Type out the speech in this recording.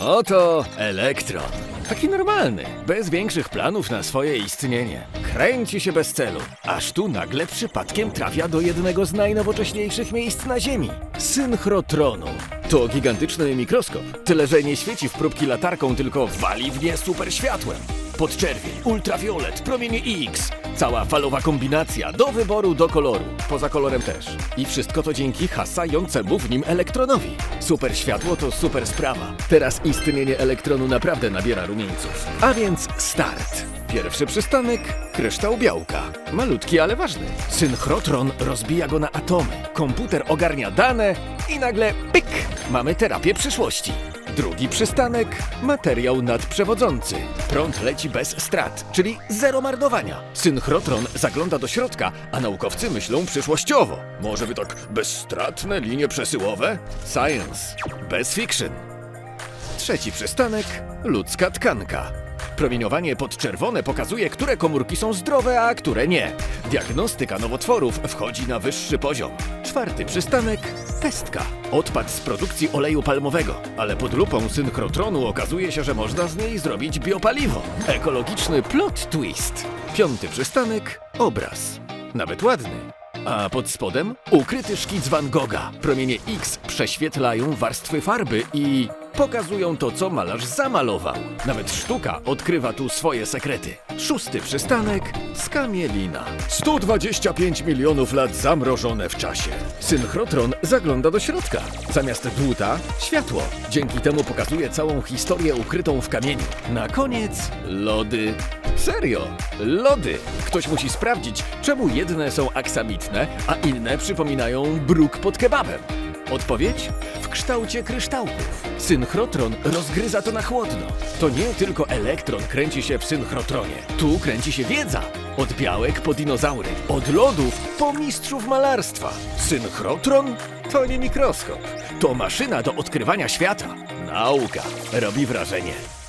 Oto elektron. Taki normalny, bez większych planów na swoje istnienie. Kręci się bez celu, aż tu nagle przypadkiem trafia do jednego z najnowocześniejszych miejsc na Ziemi synchrotronu. To gigantyczny mikroskop, tyle że nie świeci w próbki latarką, tylko wali w nie super światłem. Podczerwień, ultrafiolet, promienie X. Cała falowa kombinacja do wyboru, do koloru. Poza kolorem też. I wszystko to dzięki hasającemu w nim elektronowi. Super światło to super sprawa. Teraz istnienie elektronu naprawdę nabiera rumieńców. A więc start. Pierwszy przystanek kryształ białka. Malutki, ale ważny. Synchrotron rozbija go na atomy. Komputer ogarnia dane i nagle pyk! Mamy terapię przyszłości. Drugi przystanek materiał nadprzewodzący. Prąd leci bez strat, czyli zero marnowania. Synchrotron zagląda do środka, a naukowcy myślą przyszłościowo. Może by tak bezstratne linie przesyłowe? Science. Bez fiction. Trzeci przystanek ludzka tkanka. Promieniowanie podczerwone pokazuje, które komórki są zdrowe, a które nie. Diagnostyka nowotworów wchodzi na wyższy poziom. Czwarty przystanek pestka. Odpad z produkcji oleju palmowego, ale pod lupą synchrotronu okazuje się, że można z niej zrobić biopaliwo. Ekologiczny plot twist. Piąty przystanek obraz. Nawet ładny. A pod spodem ukryty szkic Van Gogha. Promienie X prześwietlają warstwy farby i pokazują to, co malarz zamalował. Nawet sztuka odkrywa tu swoje sekrety. Szósty przystanek skamielina. 125 milionów lat zamrożone w czasie. Synchrotron zagląda do środka. Zamiast dłuta światło. Dzięki temu pokazuje całą historię ukrytą w kamieniu. Na koniec lody. Serio, lody. Ktoś musi sprawdzić, czemu jedne są aksamitne, a inne przypominają bruk pod kebabem. Odpowiedź? W kształcie kryształków. Synchrotron rozgryza to na chłodno. To nie tylko elektron kręci się w synchrotronie. Tu kręci się wiedza. Od białek po dinozaury. Od lodów po mistrzów malarstwa. Synchrotron to nie mikroskop. To maszyna do odkrywania świata. Nauka robi wrażenie.